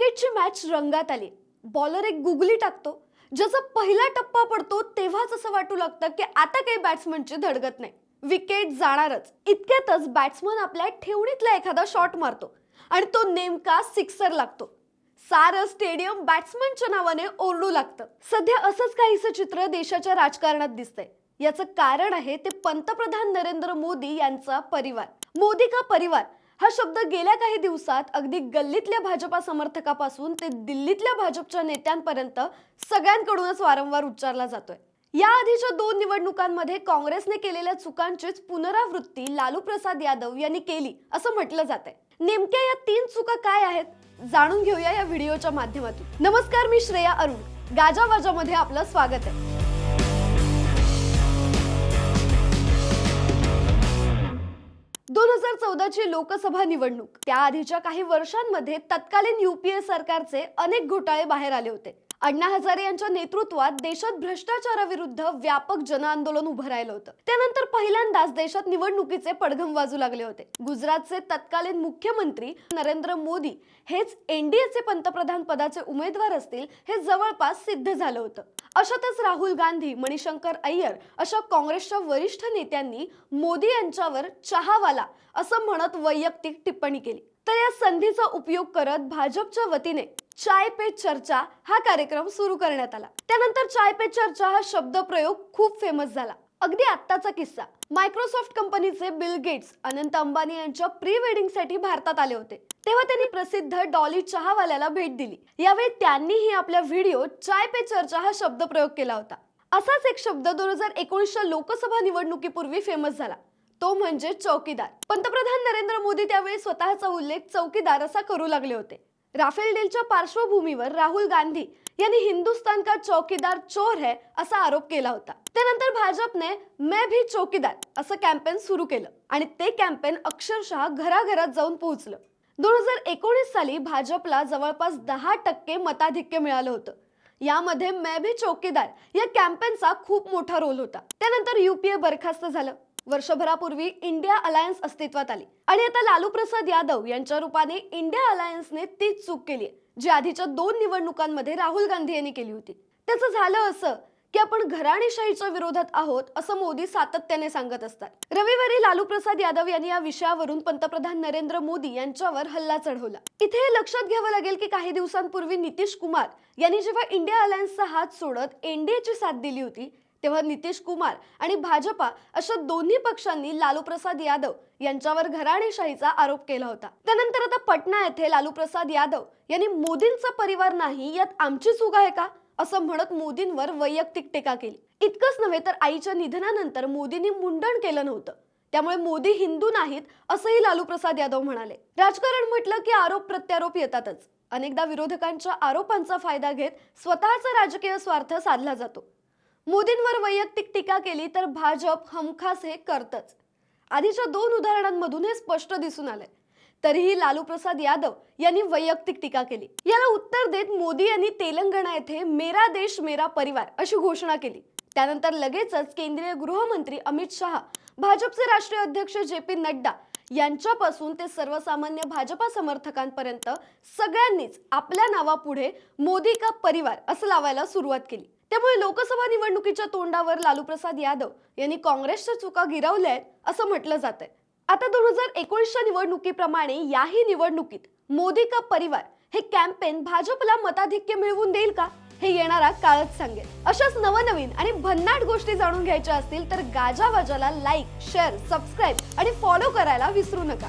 क्रिकेटची मॅच रंगात आली. बॉलर एक गुगली टाकतो ज्याचा पहिला टप्पा पडतो तेव्हाच असं वाटू लागतं की आता काही बॅट्समनची धडगत नाही. विकेट जाणारच. इतक्यातच बॅट्समन आपल्या ठेवणीतला एखादा शॉट मारतो आणि तो नेमका सिक्सर लागतो. सारं स्टेडियम बॅट्समनच्या नावाने ओरडू लागतं. सध्या असंच काहीसं चित्र देशाच्या राजकारणात दिसतंय. याचं कारण आहे ते पंतप्रधान नरेंद्र मोदी यांचा परिवार. मोदी का परिवार? हा शब्द गेल्या काही दिवसात अगदी गल्लीतल्या भाजपा समर्थकापासून ते दिल्लीतल्या भाजपच्या नेत्यांपर्यंत सगळ्यांकडूनच वारंवार उच्चारला जातोय. या आधीच्या दोन निवडणुकांमध्ये काँग्रेसने केलेल्या चुकांचीच पुनरावृत्ती लालू प्रसाद यादव यांनी केली असं म्हटलं जात आहे नेमक्या या तीन चुका काय आहेत जाणून घेऊया या व्हिडिओच्या माध्यमातून. नमस्कार मी श्रेया अरुण. गाजावाजामध्ये आपलं स्वागत आहे. दोन हजार चौदाची लोकसभा निवडणूक. त्याआधीच्या काही वर्षांमध्ये तत्कालीन युपीए सरकारचे अनेक घोटाळे बाहेर आले होते. अण्णा हजारे यांच्या नेतृत्वात देशात भ्रष्टाचाराविरुद्ध व्यापक जनआंदोलन उभं राहिलं होतं. त्यानंतर पहिल्यांदाच देशात निवडणुकीचे पडघम वाजू लागले होते. गुजरातचे तत्कालीन मुख्यमंत्री नरेंद्र मोदी हेच एनडीएचे पंतप्रधान पदाचे उमेदवार असतील हे जवळपास सिद्ध झालं होतं. अशातच राहुल गांधी मणिशंकर अय्यर अशा काँग्रेसच्या वरिष्ठ नेत्यांनी मोदी यांच्यावर चहावाला असं म्हणत वैयक्तिक टिप्पणी केली. तर या संधीचा उपयोग करत भाजपच्या वतीने चाय पे चर्चा हा कार्यक्रम सुरू करण्यात आला. त्यानंतर चाय पे चर्चा हा शब्द प्रयोग खूप फेमस झाला. अगदी आत्ताचा किस्सा. मायक्रोसॉफ्ट कंपनीचे बिल गेट्स अनंत अंबानी यांच्या प्री वेडिंगसाठी भारतात आले होते. तेव्हा त्यांनी प्रसिद्ध डॉली चहावाल्याला भेट दिली. यावेळी त्यांनीही आपल्या व्हिडिओ चाय पे चर्चा हा शब्द प्रयोग केला होता. असाच एक शब्द दोन हजार एकोणीसच्या लोकसभा निवडणुकीपूर्वी फेमस झाला. तो म्हणजे चौकीदार. पंतप्रधान नरेंद्र मोदी त्यावेळी स्वतःचा उल्लेख चौकीदार असा करू लागले होते. राफेल डीलच्या पार्श्वभूमीवर राहुल गांधी यांनी हिंदुस्तान का चौकीदार चोर है असा आरोप केला होता. त्यानंतर भाजपने मैं भी चौकीदार असं कॅम्पेन सुरू केलं आणि ते कॅम्पेन अक्षरशः घराघरात जाऊन पोहोचलं. दोन हजार एकोणीस साली भाजपला जवळपास दहा टक्के मताधिक्य मिळालं होतं. यामध्ये मैं भी चौकीदार या कॅम्पेनचा खूप मोठा रोल होता. त्यानंतर युपीए बरखास्त झालं. वर्षभरापूर्वी इंडिया अलायन्स अस्तित्वात आली. आणि आता लालू प्रसाद यादव यांच्या रूपाने इंडिया अलायन्सने तीच चूक केली जी आधीच्या दोन निवडणुकांमध्ये राहुल गांधी यांनी केली होती. त्याचं झालं असं की आपण घराणेशाहीच्या विरोधात आहोत असं मोदी सातत्याने सांगत असतात. रविवारी लालू प्रसाद यादव यांनी या विषयावरून पंतप्रधान नरेंद्र मोदी यांच्यावर हल्ला चढवला. इथे हे लक्षात घ्यावं लागेल की काही दिवसांपूर्वी नितीश कुमार यांनी जेव्हा इंडिया अलायन्सचा हात सोडत एनडीएची साथ दिली होती तेव्हा नितीश कुमार आणि भाजपा अशा दोन्ही पक्षांनी लालू प्रसाद यादव यांच्यावर घराणेशाहीचा आरोप केला होता. त्यानंतर आता पटना येथे लालू प्रसाद यादव यांनी मोदींचा परिवार नाही यात आमची चूक आहे का? असं म्हणत मोदींवर वैयक्तिक टीका केली. इतकंच नव्हे तर आईच्या निधनानंतर मोदींनी मुंडण केलं नव्हतं. त्यामुळे मोदी हिंदू नाहीत असंही लालू प्रसाद यादव म्हणाले. राजकारण म्हटलं की आरोप प्रत्यारोप येतातच. अनेकदा विरोधकांच्या आरोपांचा फायदा घेत स्वतःचा राजकीय स्वार्थ साधला जातो. मोदींवर वैयक्तिक टीका केली तर भाजप हमखास हे करतच. आधीच्या दोन उदाहरणांमधून हे स्पष्ट दिसून आलंय. तरीही लालू प्रसाद यादव यांनी वैयक्तिक टीका केली. याला उत्तर देत मोदी यांनी तेलंगणा येथे मेरा देश मेरा परिवार अशी घोषणा केली. त्यानंतर लगेचच केंद्रीय गृहमंत्री अमित शहा भाजपचे राष्ट्रीय अध्यक्ष जे पी नड्डा यांच्यापासून ते सर्वसामान्य भाजपा समर्थकांपर्यंत सगळ्यांनीच आपल्या नावापुढे मोदी का परिवार असं लावायला सुरुवात केली. त्यामुळे लोकसभा निवडणुकीच्या तोंडावर लालू प्रसाद यादव यांनी काँग्रेसच्या चुका गिरवल्या आहेत असं म्हटलं जात आहे आता दोन हजार एकोणीसच्या निवडणुकीप्रमाणे याही निवडणुकीत मोदी का परिवार हे कॅम्पेन भाजपला मताधिक्य मिळवून देईल का? हे येणारा काळच सांगेल. अशाच नवनवीन आणि भन्नाट गोष्टी जाणून घ्यायच्या असतील तर गाजावाजाला लाईक शेअर सबस्क्राईब आणि फॉलो करायला विसरू नका.